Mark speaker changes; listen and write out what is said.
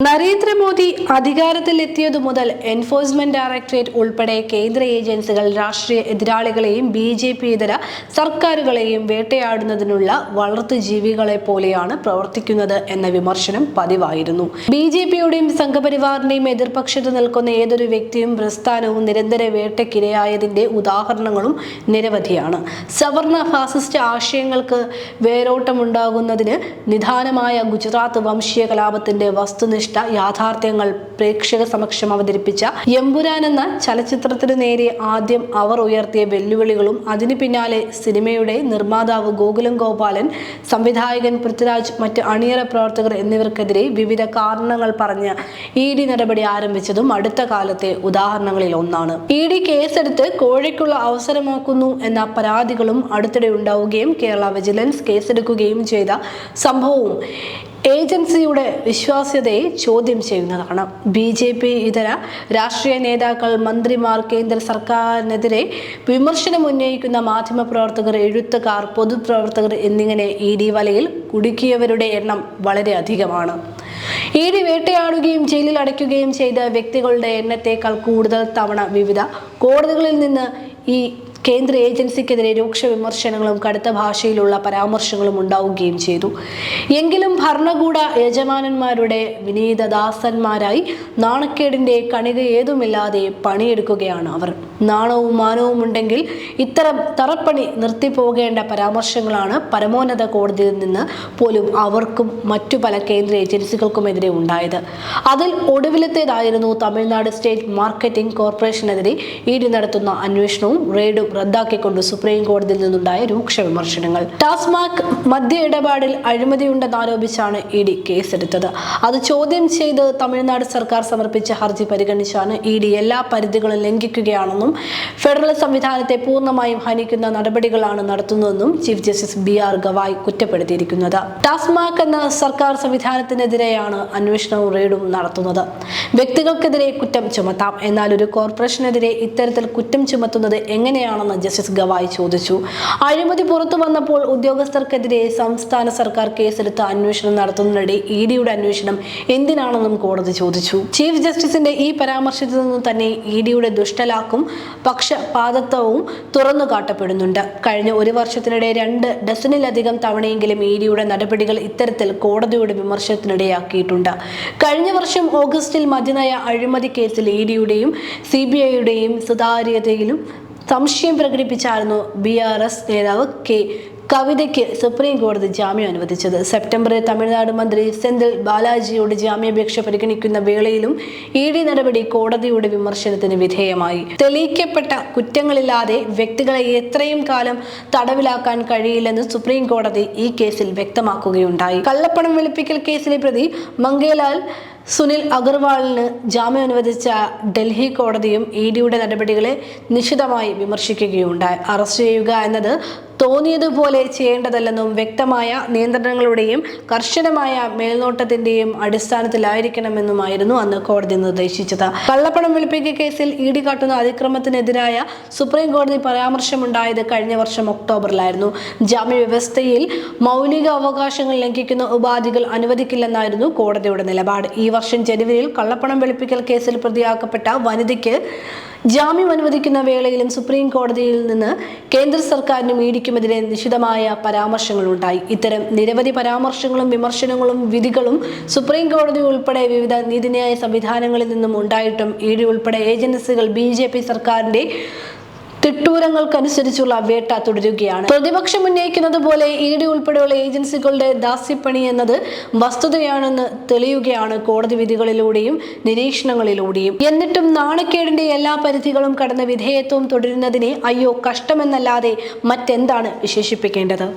Speaker 1: നരേന്ദ്രമോദി അധികാരത്തിലെത്തിയതു മുതൽ enforcement directorate ഉൾപ്പെടെ കേന്ദ്ര ഏജൻസികൾ രാഷ്ട്രീയ എതിരാളികളെയും ബി ജെ പി ഇതര സർക്കാരുകളെയും വേട്ടയാടുന്നതിനുള്ള വളർത്തു ജീവികളെ പോലെയാണ് പ്രവർത്തിക്കുന്നത് എന്ന വിമർശനം പതിവായിരുന്നു. ബി ജെ പിയുടെയും സംഘപരിവാറിന്റെയും എതിർപക്ഷത്ത് നിൽക്കുന്ന ഏതൊരു വ്യക്തിയും പ്രസ്ഥാനവും നിരന്തര വേട്ടയ്ക്കിരയായതിന്റെ ഉദാഹരണങ്ങളും നിരവധിയാണ്. സവർണ ഫാസിസ്റ്റ് ആശയങ്ങൾക്ക് വേരോട്ടമുണ്ടാകുന്നതിന് നിധാനമായ ഗുജറാത്ത് വംശീയ കലാപത്തിന്റെ വസ്തുനിഷ്ഠ യാഥാർത്ഥ്യങ്ങൾ പ്രേക്ഷക സമക്ഷം അവതരിപ്പിച്ച എമ്പുരാൻ എന്ന ചലച്ചിത്രത്തിന് നേരെ ആദ്യം അവർ ഉയർത്തിയ വെല്ലുവിളികളും അതിനു പിന്നാലെ സിനിമയുടെ നിർമ്മാതാവ് ഗോകുലം ഗോപാലൻ സംവിധായകൻ പൃഥ്വിരാജ് മറ്റ് അണിയറ പ്രവർത്തകർ എന്നിവർക്കെതിരെ വിവിധ കാരണങ്ങൾ പറഞ്ഞ് ഇ ഡി നടപടി ആരംഭിച്ചതും അടുത്ത കാലത്തെ ഉദാഹരണങ്ങളിൽ ഒന്നാണ്. ഇ ഡി കേസെടുത്ത് കോഴിക്കുള്ള അവസരമാക്കുന്നു എന്ന പരാതികളും അടുത്തിടെ ഉണ്ടാവുകയും കേരള വിജിലൻസ് കേസെടുക്കുകയും ചെയ്ത സംഭവവും ഏജൻസിയുടെ വിശ്വാസ്യതയെ ചോദ്യം ചെയ്യുന്നതാണ്. ബി ജെ പി ഇതര രാഷ്ട്രീയ നേതാക്കൾ മന്ത്രിമാർ കേന്ദ്ര സർക്കാരിനെതിരെ വിമർശനം ഉന്നയിക്കുന്ന മാധ്യമപ്രവർത്തകർ എഴുത്തുകാർ പൊതുപ്രവർത്തകർ എന്നിങ്ങനെ ഇ ഡി വലയിൽ കുടുക്കിയവരുടെ എണ്ണം വളരെ അധികമാണ്. ഇ ഡി വേട്ടയാടുകയും ജയിലിൽ അടയ്ക്കുകയും ചെയ്ത വ്യക്തികളുടെ എണ്ണത്തേക്കാൾ കൂടുതൽ തവണ വിവിധ കോടതികളിൽ നിന്ന് ഈ കേന്ദ്ര ഏജൻസിക്കെതിരെ രൂക്ഷ വിമർശനങ്ങളും കടുത്ത ഭാഷയിലുള്ള പരാമർശങ്ങളും ഉണ്ടാവുകയും ചെയ്തു. എങ്കിലും ഭരണകൂട യജമാനന്മാരുടെ വിനീതദാസന്മാരായി നാണക്കേടിന്റെ കണിക ഏതുമില്ലാതെ പണിയെടുക്കുകയാണ് അവർ. നാണവും മാനവും ഉണ്ടെങ്കിൽ ഇത്തരം തറപ്പണി നിർത്തിപ്പോകേണ്ട പരാമർശങ്ങളാണ് പരമോന്നത കോടതിയിൽ നിന്ന് പോലും അവർക്കും മറ്റു പല കേന്ദ്ര ഏജൻസികൾക്കുമെതിരെ ഉണ്ടായത്. അതിൽ ഒടുവിലത്തേതായിരുന്നു തമിഴ്നാട് സ്റ്റേറ്റ് മാർക്കറ്റിംഗ് കോർപ്പറേഷനെതിരെ ഇ നടത്തുന്ന അന്വേഷണവും റെയ്ഡും റദ്ദാക്കിക്കൊണ്ട് സുപ്രീം കോടതിയിൽ നിന്നുണ്ടായ രൂക്ഷ വിമർശനങ്ങൾ. ടാസ്മാക് മദ്യ ഇടപാടിൽ അഴിമതിയുണ്ടെന്നാരോപിച്ചാണ് ഇ ഡി കേസെടുത്തത്. അത് ചോദ്യം ചെയ്ത് തമിഴ്നാട് സർക്കാർ സമർപ്പിച്ച ഹർജി പരിഗണിച്ചാണ് ഇ എല്ലാ പരിധികളും ലംഘിക്കുകയാണെന്നും ഫെഡറൽ സംവിധാനത്തെ പൂർണമായും ഹനിക്കുന്ന നടപടികളാണ് നടത്തുന്നതെന്നും chief justice B R Gavai കുറ്റപ്പെടുത്തിയിരിക്കുന്നത്. TASMAC എന്ന സർക്കാർ സംവിധാനത്തിനെതിരെയാണ് അന്വേഷണവും റെയ്ഡും നടത്തുന്നത്. വ്യക്തികൾക്കെതിരെ കുറ്റം ചുമത്താം. എന്നാൽ ഒരു കോർപ്പറേഷനെതിരെ ഇത്തരത്തിൽ കുറ്റം ചുമത്തുന്നത് എങ്ങനെയാണെന്ന് ജസ്റ്റിസ് ഗവായ് ചോദിച്ചു. അഴിമതി പുറത്തു വന്നപ്പോൾ ഉദ്യോഗസ്ഥർക്കെതിരെ സംസ്ഥാന സർക്കാർ കേസെടുത്ത് അന്വേഷണം നടത്തുന്നതിനിടെ ഇ ഡിയുടെ അന്വേഷണം എന്തിനാണെന്നും കോടതി ചോദിച്ചു. ചീഫ് ജസ്റ്റിസിന്റെ ഈ പരാമർശത്തിൽ നിന്ന് തന്നെ ഇ ഡിയുടെ ദുഷ്ടലാക്കും പക്ഷപാതത്വവും തുറന്നു കാട്ടപ്പെടുന്നുണ്ട്. കഴിഞ്ഞ ഒരു വർഷത്തിനിടെ രണ്ട് ഡസനിലധികം തവണയെങ്കിലും ഇ ഡിയുടെ നടപടികൾ ഇത്തരത്തിൽ കോടതിയുടെ വിമർശനത്തിനിടയാക്കിയിട്ടുണ്ട്. കഴിഞ്ഞ വർഷം ഓഗസ്റ്റിൽ മദ്യനയ അഴിമതി കേസിൽ ഇ ഡിയുടെയും സി ബി ഐയുടെയും സുതാര്യതയിലും സംശയം പ്രകടിപ്പിച്ചായിരുന്നു ബി ആർ എസ് നേതാവ് കെ കവിതയ്ക്ക് സുപ്രീം കോടതി ജാമ്യം അനുവദിച്ചത്. സെപ്റ്റംബറിൽ തമിഴ്നാട് മന്ത്രി സെന്തിൽ ബാലാജിയോട് ജാമ്യാപേക്ഷ പരിഗണിക്കുന്ന വേളയിലും ഇ ഡി നടപടി കോടതിയുടെ വിമർശനത്തിന് വിധേയമായി. തെളിയിക്കപ്പെട്ട കുറ്റങ്ങളില്ലാതെ വ്യക്തികളെ എത്രയും കാലം തടവിലാക്കാൻ കഴിയില്ലെന്ന് സുപ്രീം കോടതി ഈ കേസിൽ വ്യക്തമാക്കുകയുണ്ടായി. കള്ളപ്പണം വെളുപ്പിക്കൽ കേസിലെ പ്രതി മംഗേലാൽ സുനിൽ അഗർവാളിന് ജാമ്യം അനുവദിച്ച ഡൽഹി കോടതിയും ഇ ഡിയുടെ നടപടികളെ നിശിതമായി വിമർശിക്കുകയുണ്ടായി. അറസ്റ്റ് ചെയ്യുക എന്നത് തോന്നിയതുപോലെ ചെയ്യേണ്ടതല്ലെന്നും വ്യക്തമായ നിയന്ത്രണങ്ങളുടെയും കർശനമായ മേൽനോട്ടത്തിന്റെയും അടിസ്ഥാനത്തിലായിരിക്കണമെന്നുമായിരുന്നു അന്ന് കോടതി നിർദ്ദേശിച്ചത്. കള്ളപ്പണം വെളുപ്പിക്കൽ കേസിൽ ഇ ഡി കാട്ടുന്ന അതിക്രമത്തിനെതിരായ സുപ്രീം കോടതി പരാമർശമുണ്ടായത് കഴിഞ്ഞ വർഷം ഒക്ടോബറിലായിരുന്നു. ജാമ്യ വ്യവസ്ഥയിൽ മൗലിക അവകാശങ്ങൾ ലംഘിക്കുന്ന ഉപാധികൾ അനുവദിക്കില്ലെന്നായിരുന്നു കോടതിയുടെ നിലപാട്. ഈ വർഷം ജനുവരിയിൽ കള്ളപ്പണം വെളുപ്പിക്കൽ കേസിൽ പ്രതിയാക്കപ്പെട്ട വനിതയ്ക്ക് ജാമ്യം അനുവദിക്കുന്ന വേളയിലും സുപ്രീം കോടതിയിൽ നിന്ന് കേന്ദ്ര സർക്കാരിനും ഇടിക്കുമെതിരെ നിശിതമായ പരാമർശങ്ങളുണ്ടായി. ഇത്തരം നിരവധി പരാമർശങ്ങളും വിമർശനങ്ങളും വിധികളും സുപ്രീം കോടതി ഉൾപ്പെടെ വിവിധ നീതിന്യായ സംവിധാനങ്ങളിൽ നിന്നും ഉണ്ടായിട്ടും. ഇ ഡി ഉൾപ്പെടെ ഏജൻസികൾ ബി സർക്കാരിന്റെ തിട്ടൂരങ്ങൾക്കനുസരിച്ചുള്ള വേട്ട തുടരുകയാണ്. പ്രതിപക്ഷം ഉന്നയിക്കുന്നത് പോലെ ഇ ഡി ഉൾപ്പെടെയുള്ള ഏജൻസികളുടെ ദാസ്യപ്പണി എന്നത് വസ്തുതയാണെന്ന് തെളിയുകയാണ് കോടതി വിധികളിലൂടെയും നിരീക്ഷണങ്ങളിലൂടെയും. എന്നിട്ടും നാണക്കേടിന്റെ എല്ലാ പരിധികളും കടന്ന വിധേയത്വം തുടരുന്നതിനെ അയ്യോ കഷ്ടമെന്നല്ലാതെ മറ്റെന്താണ് വിശേഷിപ്പിക്കേണ്ടത്?